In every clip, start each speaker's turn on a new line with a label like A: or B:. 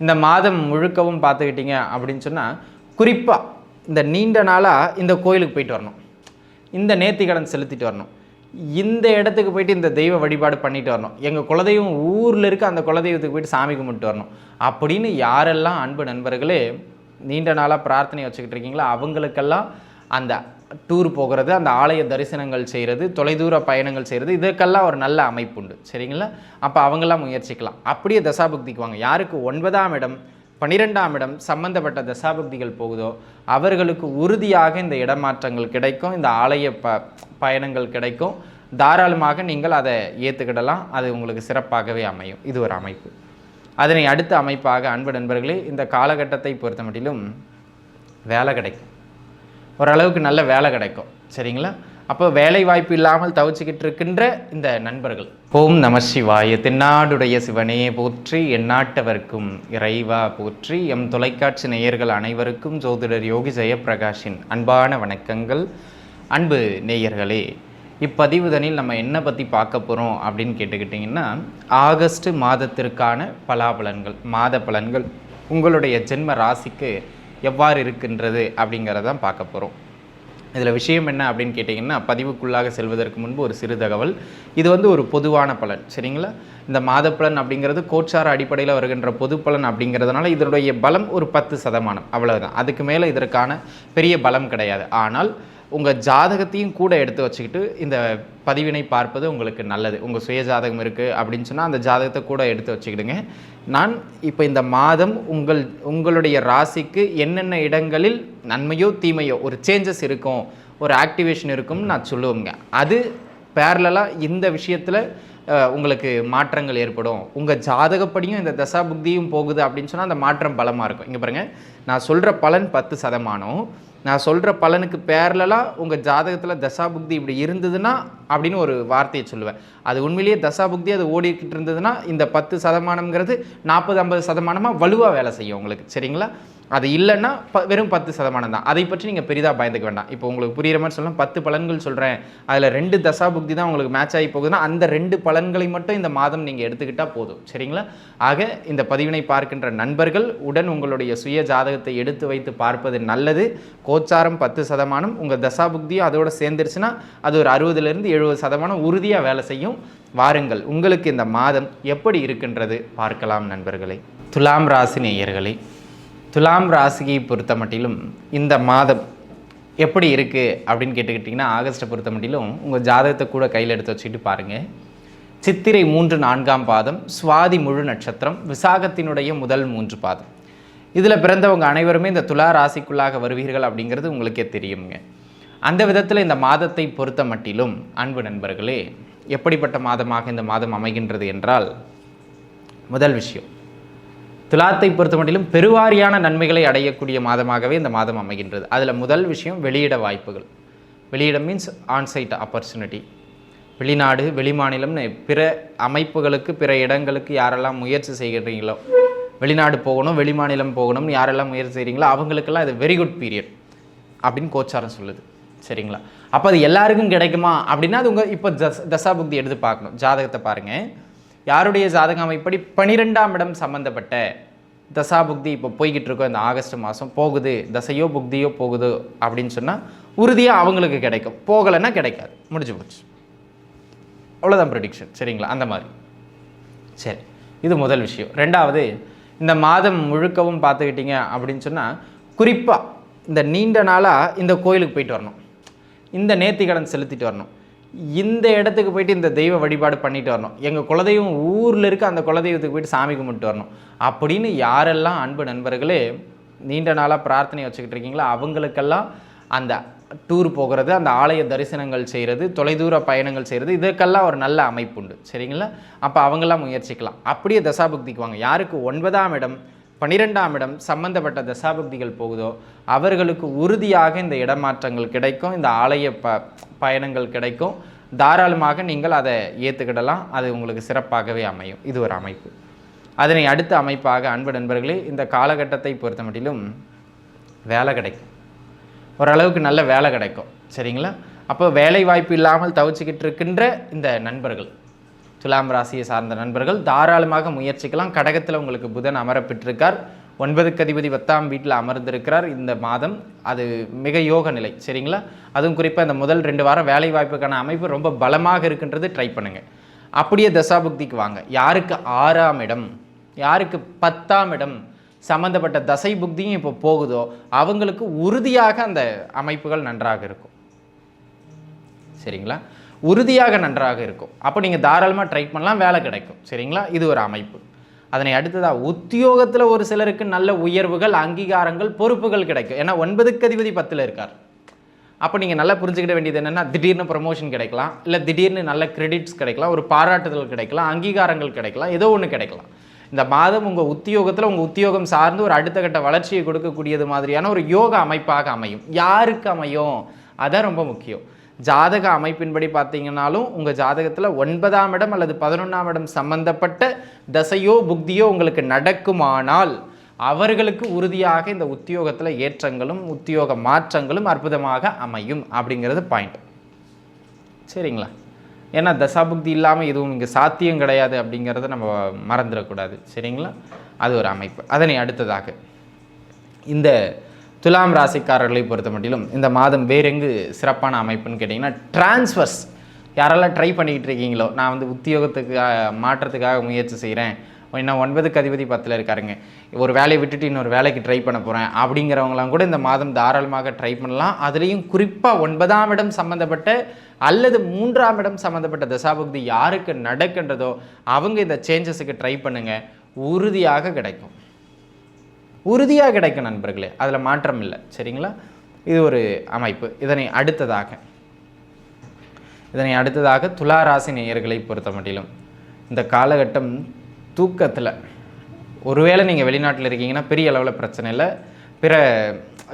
A: இந்த மாதம் முழுக்கவும் பார்த்துக்கிட்டிங்க அப்படின்னு சொன்னால் குறிப்பாக இந்த நீண்ட நாளாக இந்த கோயிலுக்கு போயிட்டு வரணும். இந்த நேர்த்திக்கடன் செலுத்திட்டு வரணும். இந்த இடத்துக்கு போயிட்டு இந்த தெய்வ வழிபாடு பண்ணிட்டு வரணும். எங்கள் குலதெய்வம் ஊரில் இருக்க அந்த குலதெய்வத்துக்கு போயிட்டு சாமி கும்பிட்டு வரணும். அப்படின்னு யாரெல்லாம் அன்பு நண்பர்களே நீண்ட நாளாக பிரார்த்தனை வச்சுக்கிட்டு இருக்கீங்களோ அவங்களுக்கெல்லாம் அந்த டூர் போகிறது அந்த ஆலய தரிசனங்கள் செய்கிறது தொலைதூர பயணங்கள் செய்கிறது இதுக்கெல்லாம் ஒரு நல்ல அமைப்பு உண்டு சரிங்களா? அப்போ அவங்கெல்லாம் முயற்சிக்கலாம். அப்படியே தசாபுக்திக்கு வாங்க. யாருக்கு ஒன்பதாம் இடம் பன்னிரெண்டாம் இடம் சம்பந்தப்பட்ட தசாபக்திகள் போகுதோ அவர்களுக்கு உறுதியாக இந்த இடமாற்றங்கள் கிடைக்கும் இந்த ஆலய ப பயணங்கள் கிடைக்கும். தாராளமாக நீங்கள் அதை ஏற்றுக்கிடலாம் அது உங்களுக்கு சிறப்பாகவே அமையும். இது ஒரு அமைப்பு. அதனை அடுத்த அமைப்பாக அன்பு நண்பர்களே இந்த காலகட்டத்தை பொறுத்த மட்டிலும் வேலை கிடைக்கும். ஓரளவுக்கு நல்ல வேலை கிடைக்கும். சரிங்களா? அப்போ வேலை வாய்ப்பு இல்லாமல் தவிச்சுக்கிட்டு இருக்கின்ற இந்த நண்பர்கள். ஓம் நம சிவாய. தென்னாடுடைய சிவனே போற்றி எந்நாட்டவர்க்கும் இறைவா போற்றி எம் தொலைக்காட்சி நேயர்கள் அனைவருக்கும் ஜோதிடர் யோகி ஜெயப்பிரகாஷின் அன்பான வணக்கங்கள். அன்பு நேயர்களே இப்பதிவுதனில் நம்ம என்ன பற்றி பார்க்க போகிறோம் அப்படின்னு கேட்டுக்கிட்டிங்கன்னா ஆகஸ்ட் மாதத்திற்கான பலாபலன்கள் மாத பலன்கள். உங்களுடைய ஜென்ம ராசிக்கு எவ்வாறு இருக்கின்றது அப்படிங்கிறதான் பார்க்க போகிறோம் இதில் விஷயம் என்ன அப்படின்னு கேட்டிங்கன்னா பதிவுக்குள்ளாக செல்வதற்கு முன்பு ஒரு சிறு தகவல். இது வந்து ஒரு பொதுவான பலன் சரிங்களா? இந்த மாத பலன் அப்படிங்கிறது கோச்சார அடிப்படையில் வருகின்ற பொது பலன் அப்படிங்கிறதுனால இதனுடைய பலம் ஒரு பத்து சதமானம் அவ்வளோதான் அதுக்கு மேலே இதற்கான பெரிய பலம் கிடையாது. ஆனால் உங்கள் ஜாதகத்தையும் கூட எடுத்து வச்சுக்கிட்டு இந்த பதிவினை பார்ப்பது உங்களுக்கு நல்லது. உங்கள் சுய ஜாதகம் இருக்குது அப்படின்னு சொன்னால் அந்த ஜாதகத்தை கூட எடுத்து வச்சுக்கிடுங்க. நான் இப்போ இந்த மாதம் உங்கள் உங்களுடைய ராசிக்கு என்னென்ன இடங்களில் நன்மையோ தீமையோ ஒரு சேஞ்சஸ் இருக்கும் ஒரு ஆக்டிவேஷன் இருக்கும்னு நான் சொல்லுவேங்க. அது பேரலாக இந்த விஷயத்தில் உங்களுக்கு மாற்றங்கள் ஏற்படும். உங்கள் ஜாதகப்படியும் இந்த தசா புக்தியும் போகுது அப்படின்னு சொன்னால் அந்த மாற்றம் பலமாக இருக்கும். இங்கே பாருங்கள் நான் சொல்கிற பலன் பத்து சதமானம். நான் சொல்கிற பலனுக்கு பேரலாக உங்கள் ஜாதகத்தில் தசாபுக்தி இப்படி இருந்ததுன்னா அப்படின்னு ஒரு வார்த்தையை சொல்லுவேன். அது உண்மையிலேயே தசாபுக்தி அது ஓடிக்கிட்டு இருந்ததுன்னா இந்த பத்து சதமானம்ங்கிறது நாற்பது ஐம்பது சதமானமாக வலுவாக வேலை செய்யும் உங்களுக்கு. சரிங்களா? அது இல்லைன்னா ப வெறும் பத்து சதமானம் தான். அதை பற்றி நீங்கள் பெரிதாக பயந்துக்க வேண்டாம். இப்போ உங்களுக்கு புரியுற மாதிரி சொல்லலாம் பத்து பலன்கள் சொல்கிறேன் அதில் ரெண்டு தசாபுக்தி தான் உங்களுக்கு மேட்ச் ஆகி போகுதுன்னா அந்த ரெண்டு பலன்களை மட்டும் இந்த மாதம் நீங்கள் எடுத்துக்கிட்டால் போதும். சரிங்களா? ஆக இந்த பதிவினை பார்க்கின்ற நண்பர்கள் உடன் உங்களுடைய சுய ஜாதகத்தை எடுத்து வைத்து பார்ப்பது நல்லது. கோச்சாரம் பத்து சதமானம் உங்கள் தசா புக்தியும் அதோட சேர்ந்துருச்சுன்னா அது ஒரு அறுபதுலேருந்து எழுபது சதமானம் உறுதியாக வேலை செய்யும். வாருங்கள் உங்களுக்கு இந்த மாதம் எப்படி இருக்கின்றது பார்க்கலாம் நண்பர்களே. துலாம் ராசி நேயர்களே துலாம் ராசியை பொறுத்த மட்டிலும் இந்த மாதம் எப்படி இருக்குது அப்படின்னு கேட்டுக்கிட்டிங்கன்னா ஆகஸ்ட்டை பொறுத்த மட்டிலும் உங்கள் ஜாதகத்தை கூட கையில் எடுத்து வச்சுக்கிட்டு பாருங்கள் சித்திரை மூன்று நான்காம் பாதம் சுவாதி முழு நட்சத்திரம் விசாகத்தினுடைய முதல் மூன்று பாதம். இதில் பிறந்தவங்க அனைவருமே இந்த துலா ராசிக்குள்ளாக வருவீர்கள் அப்படிங்கிறது உங்களுக்கே தெரியுங்க அந்த விதத்தில் இந்த மாதத்தை பொறுத்த மட்டிலும் அன்பு நண்பர்களே எப்படிப்பட்ட மாதமாக இந்த மாதம் அமைகின்றது என்றால் முதல் விஷயம் துலாத்தை பொறுத்த மட்டிலும் பெருவாரியான நன்மைகளை அடையக்கூடிய மாதமாகவே இந்த மாதம் அமைகின்றது. அதில் முதல் விஷயம் வெளியிட வாய்ப்புகள். வெளியிட மீன்ஸ் ஆன்சைட் ஆப்பர்ச்சுனிட்டி வெளிநாடு வெளிமாநிலம்னு பிற அமைப்புகளுக்கு பிற இடங்களுக்கு யாரெல்லாம் முயற்சி செய்கிறீங்களோ வெளிநாடு போகணும் வெளிமாநிலம் போகணும்னு யாரெல்லாம் முயற்சி செய்கிறீங்களோ அவங்களுக்கெல்லாம் இது வெரி குட் பீரியட் அப்படின்னு கோச்சாரம் சொல்லுது. சரிங்களா? அப்போ அது எல்லாருக்கும் கிடைக்குமா அப்படின்னா அது உங்கள் இப்போ தஸ் தசாபுக்தி எடுத்து பார்க்கணும். ஜாதகத்தை பாருங்கள் யாருடைய ஜாதகம் அமைப்படி பனிரெண்டாம் இடம் சம்மந்தப்பட்ட தசாபுக்தி இப்போ போய்கிட்டு இருக்கோம் இந்த ஆகஸ்ட் மாதம் போகுது தசையோ புக்தியோ போகுது அப்படின்னு சொன்னால் உறுதியாக அவங்களுக்கு கிடைக்கும். போகலைன்னா கிடைக்காது. முடிஞ்சு போச்சு. அவ்வளோதான் ப்ரெடிக்ஷன் சரிங்களா? அந்த மாதிரி. சரி. இது முதல் விஷயம். ரெண்டாவது இந்த மாதம் முழுக்கவும் பார்த்துக்கிட்டிங்க அப்படின்னு சொன்னால் குறிப்பாக இந்த நீண்ட நாளாக இந்த கோயிலுக்கு போயிட்டு வரணும். இந்த நேர்த்திக்கடன் செலுத்திட்டு வரணும். இந்த இடத்துக்கு போயிட்டு இந்த தெய்வ வழிபாடு பண்ணிட்டு வரணும். எங்கள் குலதெய்வம் ஊரில் இருக்க அந்த குலதெய்வத்துக்கு போயிட்டு சாமி கும்பிட்டு வரணும். அப்படின்னு யாரெல்லாம் அன்பு நண்பர்களே நீண்ட நாளாக பிரார்த்தனை வச்சுக்கிட்டு இருக்கீங்களோ அவங்களுக்கெல்லாம் அந்த டூர் போகிறது அந்த ஆலய தரிசனங்கள் செய்கிறது தொலைதூர பயணங்கள் செய்கிறது இதுக்கெல்லாம் ஒரு நல்ல அமைப்பு உண்டு. சரிங்களா? அப்போ அவங்கெல்லாம் முயற்சிக்கலாம். அப்படியே தசாபுக்திக்கு வாங்க. யாருக்கு ஒன்பதாம் இடம் பன்னிரெண்டாம் இடம் சம்பந்தப்பட்ட தசாபக்திகள் போகுதோ அவர்களுக்கு உறுதியாக இந்த இடமாற்றங்கள் கிடைக்கும். இந்த ஆலய ப பயணங்கள் கிடைக்கும். தாராளமாக நீங்கள் அதை ஏற்றுக்கிடலாம் அது உங்களுக்கு சிறப்பாகவே அமையும். இது ஒரு அமைப்பு. அதனை அடுத்த அமைப்பாக அன்பு நண்பர்களே இந்த காலகட்டத்தை பொறுத்த மட்டிலும் வேலை கிடைக்கும். ஓரளவுக்கு நல்ல வேலை கிடைக்கும். சரிங்களா? அப்போ வேலை வாய்ப்பு இல்லாமல் தவிச்சுக்கிட்டு இருக்கின்ற இந்த நண்பர்கள் துலாம் ராசியை சார்ந்த நண்பர்கள் தாராளமாக முயற்சிக்கலாம். கடகத்தில் உங்களுக்கு புதன் அமரப்பெற்றிருக்கார் ஒன்பதுக்கு அதிபதி பத்தாம் வீட்டில் அமர்ந்திருக்கிறார். இந்த மாதம் அது மிக யோக நிலை சரிங்களா? அதுவும் குறிப்பாக இந்த முதல் ரெண்டு வாரம் வேலை வாய்ப்புக்கான அமைப்பு ரொம்ப பலமாக இருக்குன்றது ட்ரை பண்ணுங்கள் அப்படியே தசாபுக்திக்கு வாங்க. யாருக்கு ஆறாம் இடம் யாருக்கு பத்தாம் இடம் சம்மந்தப்பட்ட தசை புக்தியும் இப்போ போகுதோ அவங்களுக்கு உறுதியாக அந்த அமைப்புகள் நன்றாக இருக்கும். சரிங்களா? உறுதியாக நன்றாக இருக்கும். அப்போ நீங்கள் தாராளமாக ட்ரை பண்ணலாம் வேலை கிடைக்கும். சரிங்களா? இது ஒரு அமைப்பு. அதனை அடுத்ததாக உத்தியோகத்தில் ஒரு சிலருக்கு நல்ல உயர்வுகள் அங்கீகாரங்கள் பொறுப்புகள் கிடைக்கும். ஏன்னா ஒன்பதுக்கு அதிபதி பத்தில் இருக்கார். அப்போ நீங்கள் நல்லா புரிஞ்சுக்கிட வேண்டியது என்னென்னா திடீர்னு ப்ரமோஷன் கிடைக்கலாம் இல்லை திடீர்னு நல்ல கிரெடிட்ஸ் கிடைக்கலாம் ஒரு பாராட்டுதல் கிடைக்கலாம் அங்கீகாரங்கள் கிடைக்கலாம் ஏதோ ஒன்று கிடைக்கலாம். இந்த மாதம் உங்கள் உத்தியோகத்தில் உங்கள் உத்தியோகம் சார்ந்து ஒரு அடுத்த கட்ட வளர்ச்சியை கொடுக்கக்கூடியது மாதிரியான ஒரு யோக அமைப்பாக அமையும். யாருக்கு அமையும்? அதான் ரொம்ப முக்கியம். ஜாதக அமைப்பின்படி பார்த்தீங்கன்னாலும் உங்கள் ஜாதகத்தில் ஒன்பதாம் இடம் அல்லது பதினொன்றாம் இடம் சம்பந்தப்பட்ட தசையோ புக்தியோ உங்களுக்கு நடக்குமானால் அவர்களுக்கு உறுதியாக இந்த உத்தியோகத்தில் ஏற்றங்களும் உத்தியோக மாற்றங்களும் அற்புதமாக அமையும் அப்படிங்கிறது பாயிண்ட் சரிங்களா? ஏன்னா தசாபுக்தி இல்லாமல் எதுவும் இங்கே சாத்தியம் கிடையாது அப்படிங்கிறத நம்ம மறந்துடக்கூடாது. சரிங்களா? அது ஒரு அமைப்பு. அதனை அடுத்ததாக இந்த துலாம் ராசிக்காரர்களை பொறுத்த மட்டிலும் இந்த மாதம் வேறெங்கு சிறப்பான அமைப்புன்னு கேட்டிங்கன்னா டிரான்ஸ்ஃபர்ஸ் யாரெல்லாம் ட்ரை பண்ணிக்கிட்டு இருக்கீங்களோ நான் வந்து உத்தியோகத்துக்கு மாற்றத்துக்காக முயற்சி செய்கிறேன் என்ன ஒன்பதுக்கு அதிபதி பத்தில் இருக்காருங்க. ஒரு வேலையை விட்டுட்டு இன்னொரு வேலைக்கு ட்ரை பண்ண போகிறேன் அப்படிங்கிறவங்களாம் கூட இந்த மாதம் தாராளமாக ட்ரை பண்ணலாம். அதுலேயும் குறிப்பாக ஒன்பதாம் இடம் சம்மந்தப்பட்ட அல்லது மூன்றாம் இடம் சம்மந்தப்பட்ட தசாபக்தி யாருக்கு நடக்கின்றதோ அவங்க இந்த சேஞ்சஸுக்கு ட்ரை பண்ணுங்கள் உறுதியாக கிடைக்கும். உறுதியாக கிடைக்கும் நண்பர்களே. அதில் மாற்றம் இல்லை. சரிங்களா? இது ஒரு அமைப்பு. இதனை அடுத்ததாக இதனை அடுத்ததாக துலா ராசி நேயர்களை பொறுத்த மட்டிலும் இந்த காலகட்டம் தூக்கத்தில் ஒருவேளை நீங்கள் வெளிநாட்டில் இருக்கீங்கன்னா பெரிய அளவில் பிரச்சனை இல்லை. பிற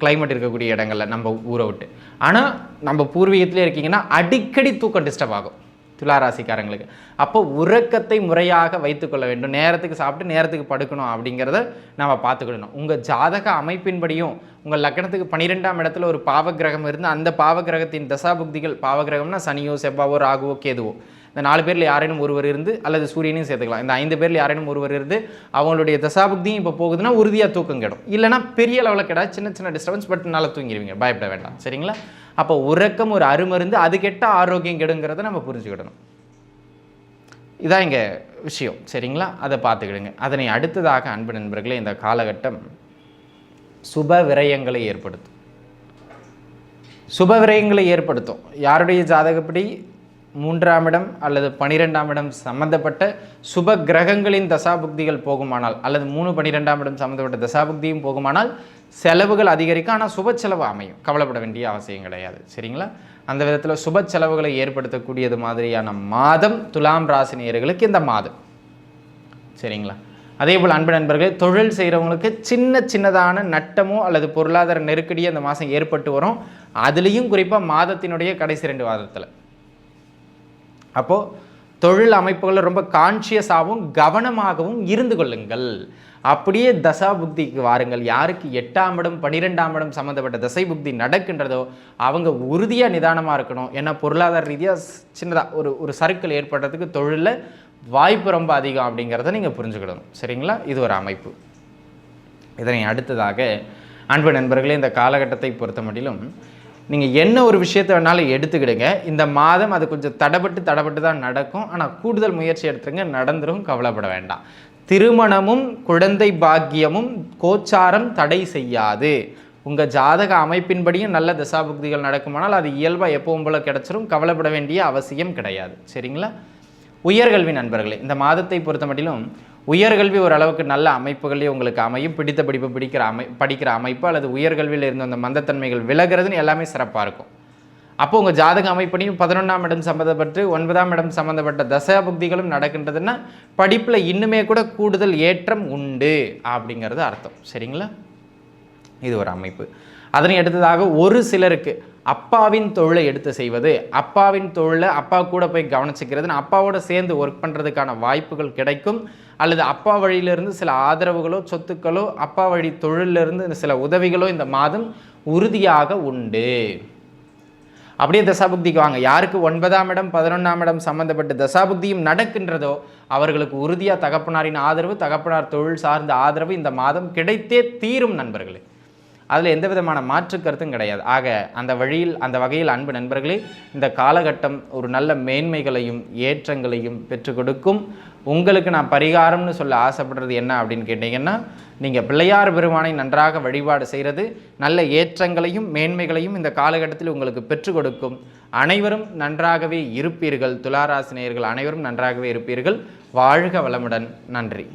A: கிளைமேட் இருக்கக்கூடிய இடங்களில் நம்ம ஊரை விட்டு. ஆனால் நம்ம பூர்வீகத்திலே இருக்கீங்கன்னா அடிக்கடி தூக்கம் டிஸ்டர்ப் ஆகும். துளாராசிக்காரங்களுக்கு. அப்போ உறக்கத்தை முறையாக வைத்துக்கொள்ள வேண்டும். நேரத்துக்கு சாப்பிட்டு நேரத்துக்கு படுக்கணும் அப்படிங்கிறத நம்ம பார்த்துக்கிடணும் உங்கள் ஜாதக அமைப்பின்படியும் உங்கள் லக்னத்துக்கு பன்னிரெண்டாம் இடத்துல ஒரு பாவகிரகம் இருந்து அந்த பாவக்கிரகத்தின் தசாபுக்திகள் பாவகிரகம்னா சனியோ செவ்வாவோ ராகுவோ கேதுவோ. இந்த நாலு பேரில் யாரேனும் ஒருவர் இருந்து அல்லது சூரியனையும் சேர்த்துக்கலாம். இந்த ஐந்து பேரில் யாரேனும் ஒருவர் இருந்து அவங்களுடைய தசாபுக்தியும் இப்போ போகுதுன்னா உறுதியாக தூக்கம் கிடும். இல்லைன்னா பெரிய லெவலில் கிடையாது சின்ன சின்ன டிஸ்டர்பன்ஸ் பட் நல்லா தூங்கிடுவீங்க பயப்பட வேண்டாம். சரிங்களா? அப்போ உறக்கம் ஒரு அருமருந்து அது கெட்ட ஆரோக்கியம் கெடுங்கிறத நம்ம புரிஞ்சுக்கிடணும். இதான் இங்கே விஷயம். சரிங்களா? அதை பார்த்துக்கிடுங்க. அதனை அடுத்ததாக அன்பு நண்பர்களே இந்த காலகட்டம் சுப விரயங்களை ஏற்படுத்தும். சுப விரயங்களை ஏற்படுத்தும். யாருடைய ஜாதகப்படி? மூன்றாம் இடம் அல்லது பனிரெண்டாம் இடம் சம்பந்தப்பட்ட சுப கிரகங்களின் தசாபுக்திகள் போகுமானால் அல்லது மூணு பன்னிரெண்டாம் இடம் சம்பந்தப்பட்ட தசாபுக்தியும் போகுமானால் செலவுகள் அதிகரிக்கும். ஆனால் சுப செலவு அமையும். கவலைப்பட வேண்டிய அவசியம் கிடையாது. சரிங்களா? அந்த விதத்தில் சுப செலவுகளை ஏற்படுத்தக்கூடியது மாதிரியான மாதம் துலாம் ராசி நேயர்களுக்கு இந்த மாதம். சரிங்களா? அதே போல் அன்பு நண்பர்களே தொழில் செய்கிறவங்களுக்கு சின்ன சின்னதான நட்டமோ அல்லது பொருளாதார நெருக்கடியோ அந்த மாதம் ஏற்பட்டு வரும். அதுலேயும் குறிப்பாக மாதத்தினுடைய கடைசி ரெண்டு வாரத்தில். அப்போது தொழில் அமைப்புகளை ரொம்ப கான்ஷியஸாகவும் கவனமாகவும் இருந்து கொள்ளுங்கள். அப்படியே தசா புக்திக்கு வாருங்கள். யாருக்கு எட்டாம் இடம் பன்னிரெண்டாம் இடம் சம்மந்தப்பட்ட தசை புக்தி நடக்கின்றதோ அவங்க உறுதியாக நிதானமாக இருக்கணும். ஏன்னா பொருளாதார ரீதியாக சின்னதாக ஒரு ஒரு சருக்கள் ஏற்படுறதுக்கு தொழிலில் வாய்ப்பு ரொம்ப அதிகம் அப்படிங்கிறத நீங்கள் புரிஞ்சுக்கிடணும். சரிங்களா? இது ஒரு அமைப்பு. இதனை அடுத்ததாக அன்பு நண்பர்களே இந்த காலகட்டத்தை பொறுத்த மட்டிலும் நீங்கள் என்ன ஒரு விஷயத்தை வேணாலும் எடுத்துக்கிடுங்க. இந்த மாதம் அது கொஞ்சம் தடப்பட்டு தடப்பட்டு தான் நடக்கும். ஆனால் கூடுதல் முயற்சி எடுத்துருங்க. நடந்துரும் கவலைப்பட வேண்டாம். திருமணமும் குழந்தை பாக்கியமும் கோச்சாரம் தடை செய்யாது. உங்கள் ஜாதக அமைப்பின்படியும் நல்ல தசாபுக்திகள் நடக்குமானால் அது இயல்பாக எப்பவும் போல் கிடச்சிரும். கவலைப்பட வேண்டிய அவசியம் கிடையாது. சரிங்களா? உயர்கல்வி நண்பர்களே இந்த மாதத்தை பொறுத்த மட்டிலும் உயர்கல்வி ஓரளவுக்கு நல்ல அமைப்புகளே உங்களுக்கு அமையும். பிடித்த படிப்பு பிடிக்கிற அமை படிக்கிற அமைப்பு அல்லது உயர்கல்வியில் இருந்த அந்த மந்தத்தன்மைகள் விலகிறதுன்னு எல்லாமே சிறப்பாக இருக்கும். அப்போ உங்கள் ஜாதக அமைப்படியும் பதினொன்றாம் இடம் சம்மந்தப்பட்டு ஒன்பதாம் இடம் சம்மந்தப்பட்ட தசாபுக்திகளும் நடக்கின்றதுன்னா படிப்பில் இன்னுமே கூட கூடுதல் ஏற்றம் உண்டு அப்படிங்கிறது அர்த்தம். சரிங்களா? இது ஒரு அமைப்பு. அதனை அடுத்ததாக ஒரு சிலருக்கு அப்பாவின் தொழிலை எடுத்து செய்வது அப்பாவின் தொழிலை அப்பா கூட போய் கவனிச்சுக்கிறது அப்பாவோட சேர்ந்து ஒர்க் பண்ணுறதுக்கான வாய்ப்புகள் கிடைக்கும். அல்லது அப்பா வழியிலிருந்து சில ஆதரவுகளோ சொத்துக்களோ அப்பா வழி தொழிலிருந்து சில உதவிகளோ இந்த மாதம் உறுதியாக உண்டு. அப்படியே தசாபுக்திக்கு வாங்க. யாருக்கு ஒன்பதாம் இடம் பதினொன்றாம் இடம் சம்மந்தப்பட்ட தசாபுக்தியும் நடக்கின்றதோ அவர்களுக்கு உறுதியாக தகப்பனாரின் ஆதரவு தகப்பனார் தொழில் சார்ந்த ஆதரவு இந்த மாதம் கிடைத்தே தீரும் நண்பர்களே. அதில் எந்த விதமான மாற்று கருத்தும் கிடையாது. ஆக அந்த வழியில் அந்த வகையில் அன்பு நண்பர்களே இந்த காலகட்டம் ஒரு நல்ல மேன்மைகளையும் ஏற்றங்களையும் பெற்றுக் கொடுக்கும். உங்களுக்கு நான் பரிகாரம்னு சொல்ல ஆசைப்படுறது என்ன அப்படின்னு கேட்டிங்கன்னா நீங்கள் பிள்ளையார் பெருமானை நன்றாக வழிபாடு செய்கிறது நல்ல ஏற்றங்களையும் மேன்மைகளையும் இந்த காலகட்டத்தில் உங்களுக்கு பெற்றுக் கொடுக்கும். அனைவரும் நன்றாகவே இருப்பீர்கள். துளாராசினியர்கள் அனைவரும் நன்றாகவே இருப்பீர்கள். வாழ்க வளமுடன். நன்றி.